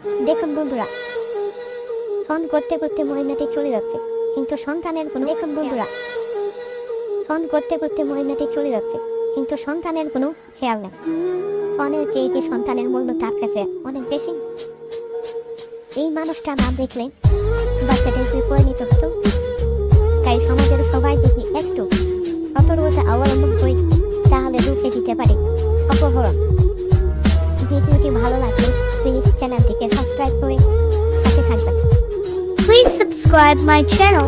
দেখুন বন্ধুরা ফোন করতে করতে মহিলাটি চলে যাচ্ছে কিন্তু সন্তানের কোনো দেখুন বন্ধুরা। ফোন করতে করতে মহিলাটি চলে যাচ্ছে কিন্তু সন্তানের কোনো খেয়াল নেই। ফোনের চেয়ে কি সন্তানের মূল্য তার কাছে অনেক বেশি। এই মানুষটা না দেখলে বাচ্চাটির পরিণত হতো। তাই সমাজের সবাই যদি একটু সতর্কতা অবলম্বন করি তাহলে রুখে দিতে পারি। অপহরণ। ভালো লাগলে প্লিজ চ্যানেলটিকে সাবস্ক্রাইব করে সাথে থাকবেন Please subscribe my channel.